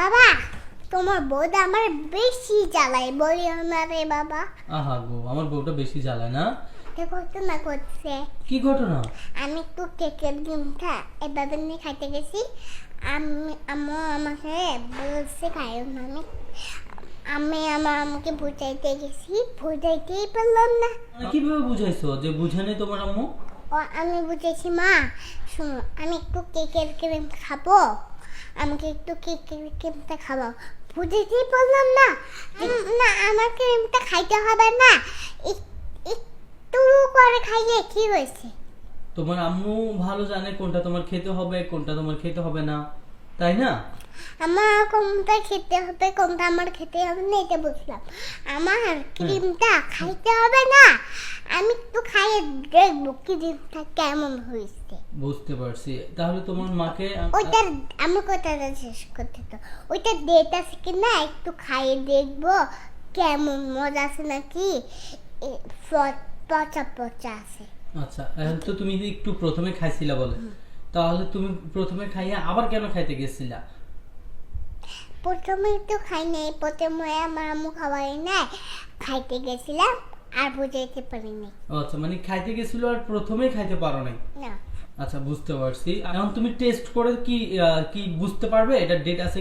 বাবা তোমার বউটা আমার বেশি জ্বালাই বলিও না রে বাবা। আহা গো আমার বউটা বেশি জ্বালায় না? দেখো তো না করছে কি ঘটনা? আমি একটু কেকের ডিমটা এভাবে নিয়ে খাইতে গেছি। আমি আম্মু আমাকে বলছে খাইও না আমি আমি আমার আমাকে বুঝাইতে গেছি বুঝাইতেই পারলাম না। মানে কীভাবে বুঝাইছো? যে বুঝানি তোমার আম্মু? ও আমি বুঝেছি মা শোনো আমি একটু কেকের ক্রিম খাব। আমাকে একটু কেক ক্রিমটা খাব বুঝেছি বললাম না না, আমার ক্রিমটা খাইতে হবে না। একটু করে খাইয়ে কি হয়েছে? তোমার আম্মু ভালো জানে কোনটা তোমার খেতে হবে, কোনটা তোমার খেতে হবে না। তাই না? আমার কোনটা খেতে হবে কোনটা আমার খেতে হবে না এটা বুঝলাম। আমার ক্রিমটা খাইতে হবে না আমি একটু খাইয়ে দেখব ক্রিমটা কেমন হয়েছে। বুঝতে পারছি। তাহলে তোমার মাকে ওইটার আমি কথাটা শেষ করতে তো ওইটা ডেট আছে কি না একটু খাইয়ে দেখব কেমন মজা আছে নাকি? পচা পচা আছে। আচ্ছা এখন তো তুমি একটু প্রথমে খাইছিলা বলে। তাহলে তুমি প্রথমে খাইয়া আবার কেন খাইতে গেছিলা? প্রথমে তো খাই নাই প্রথমে আমার আম্মু খাওয়াই নাই খাইতে গেছিলাম আর বুঝাইতে পারিনি ও আচ্ছা মানে খাইতে গেছিল আর প্রথমে খাইতে পারো নাই? না। আচ্ছা বুঝতে পারছি। এখন তুমি টেস্ট করে কি কি বুঝতে পারবে? এটা ডেট আছে